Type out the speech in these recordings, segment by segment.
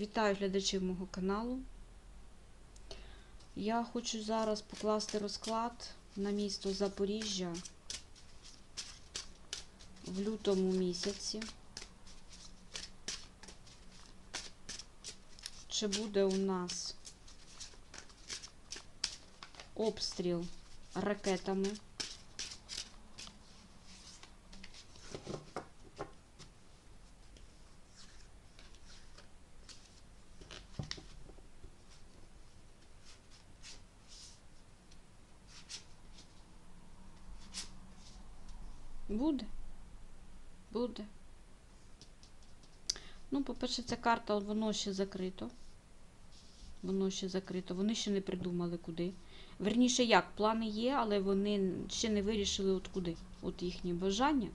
Вітаю глядачів мого каналу. Я хочу зараз покласти розклад на місто Запоріжжя в лютому місяці. Чи буде у нас обстріл ракетами? Буде. Буде. Ну, по-перше, ця карта, воно ще закрито. Воно ще закрито. Вони ще не придумали куди. Верніше, як, плани є, але вони ще не вирішили от куди. От їхні бажання.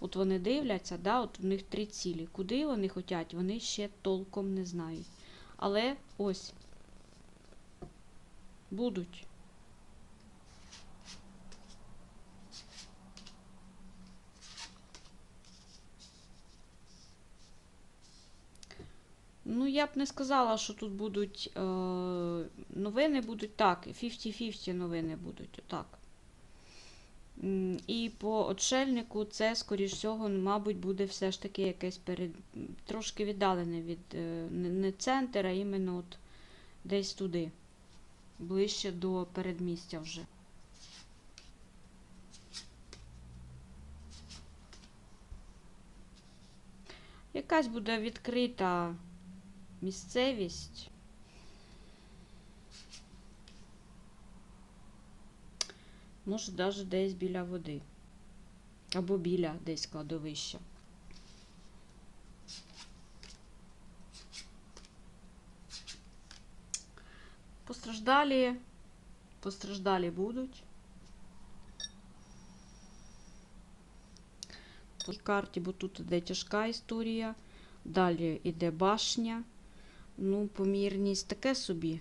От вони дивляться, да, от у них три цілі. Куди вони хочуть, вони ще толком не знають. Але ось. Будуть. Ну, я б не сказала, що тут будуть е, новини будуть так, 50-50 новини будуть, отак. І по отшельнику це, скоріш всього, мабуть, буде все ж таки якесь перед... трошки віддалене від е, не центр, а іменно от десь туди, ближче до передмістя вже. Якась буде відкрита місцевість. Може, навіть десь біля води. Або біля десь кладовища. Постраждалі, постраждалі будуть. По карті, бо тут іде тяжка історія. Далі йде башня. Ну, помірність таке собі.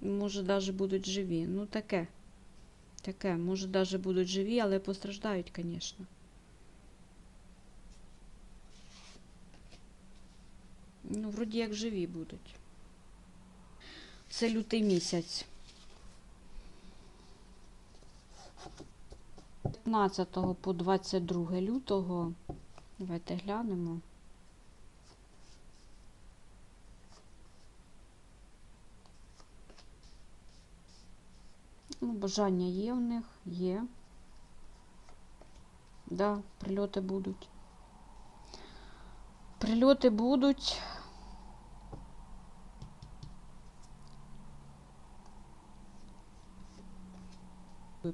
Може, навіть будуть живі. Ну, таке. Таке. Може, навіть будуть живі, але постраждають, звісно. Ну, вроді як живі будуть. Це лютий місяць. 15 по 22 лютого. Давайте глянемо. Ну, бажання є в них, є. Да, прильоти будуть. Прильоти будуть.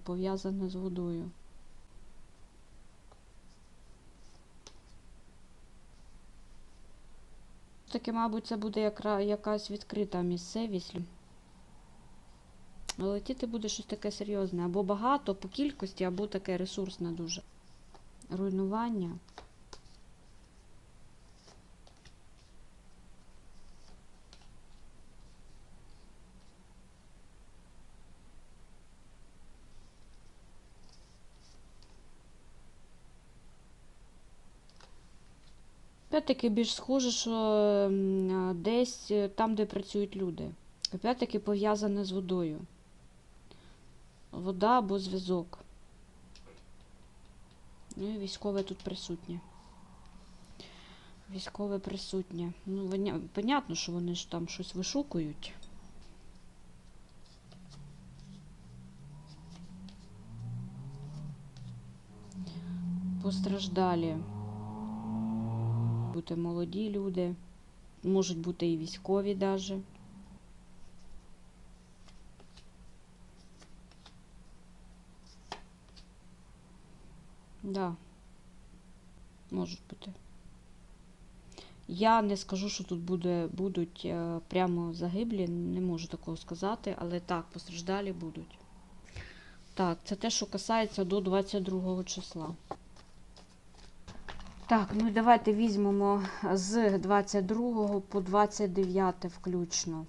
Пов'язане з водою. Таки, мабуть, це буде якась відкрита місцевість. Летіти буде щось таке серйозне. Або багато по кількості, або таке ресурсне дуже. Руйнування. Опять-таки більш схоже, що десь е, там, де працюють люди. Опять-таки пов'язане з водою. Вода або зв'язок. Ну і військове тут присутнє. Військове присутнє. Ну, понятно, що вони ж там щось вишукують. Постраждалі. Бути молоді люди, можуть бути і військові даже. Да. Можуть бути. Я не скажу, що тут буде, будуть е, прямо загиблі, не можу такого сказати, але так, постраждалі будуть. Так, це те, що касається до 22 числа. Так, ну давайте візьмемо з 22 по 29 включно.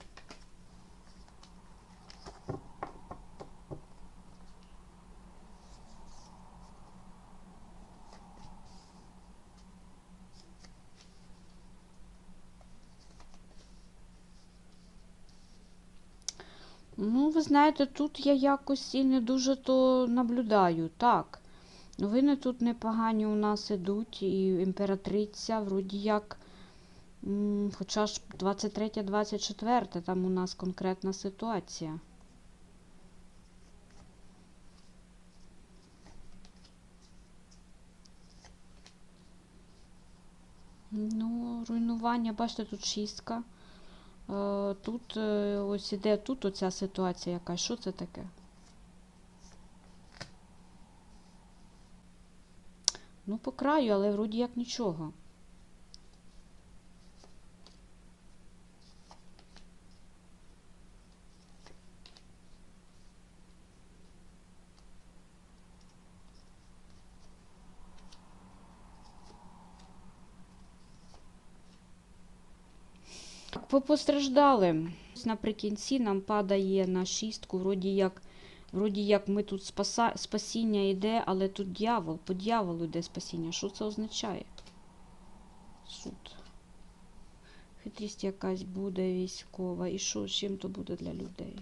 Ну, ви знаєте, тут я якось і не дуже то наблюдаю, так. Новини тут непогані у нас ідуть, і імператриця, вроді як. Хоча ж 23-24, там у нас конкретна ситуація. Ну, руйнування, бачите, тут шістка. Е, Тут е, ось іде тут оця ситуація якась. Що це таке? Ну, по краю, але вроді як нічого. Так, По постраждалим. Наприкінці нам падає на шістку, вроді як, вроді як ми тут спаса, спасіння йде, але тут дьявол, по дьяволу йде спасіння. Що це означає? Суд. Хитрість якась буде військова. І що, чим то буде для людей?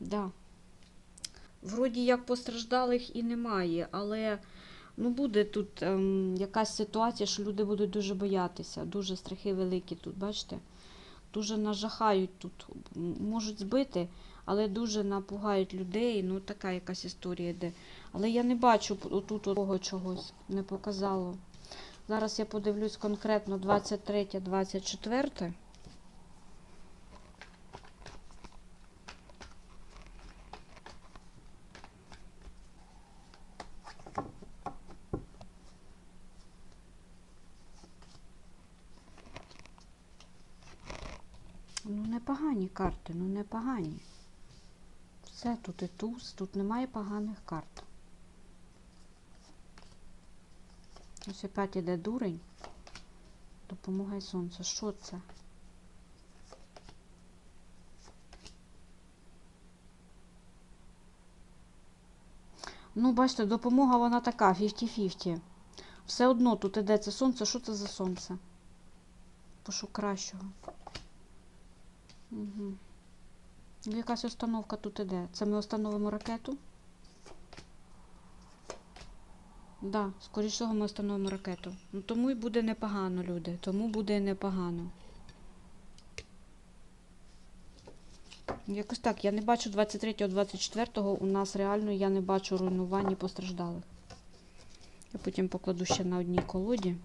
Да. Вроді як постраждалих і немає, але ну, буде тут ем, якась ситуація, що люди будуть дуже боятися. Дуже страхи великі тут, бачите? Дуже нажахають тут, можуть збити, але дуже напугають людей. Ну, така якась історія йде. Але я не бачу отут такого чогось, не показало. Зараз я подивлюсь конкретно 23-24. Ну, непогані карти, ну непогані. Все, тут і туз, тут немає поганих карт. Ось опять іде дурень. Допомагай сонце. Що це? Ну, бачите, допомога вона така, 50-50. Все одно тут іде це сонце. Що це за сонце? Пошук кращого. Угу. Якась установка тут іде. Це ми встановимо ракету? Да, скоріше всього ми встановимо ракету. Ну, тому і буде непогано, люди. Тому буде непогано. Якось так, я не бачу 23-24 у нас реально я не бачу руйнувань і постраждалих. Я потім покладу ще на одній колоді.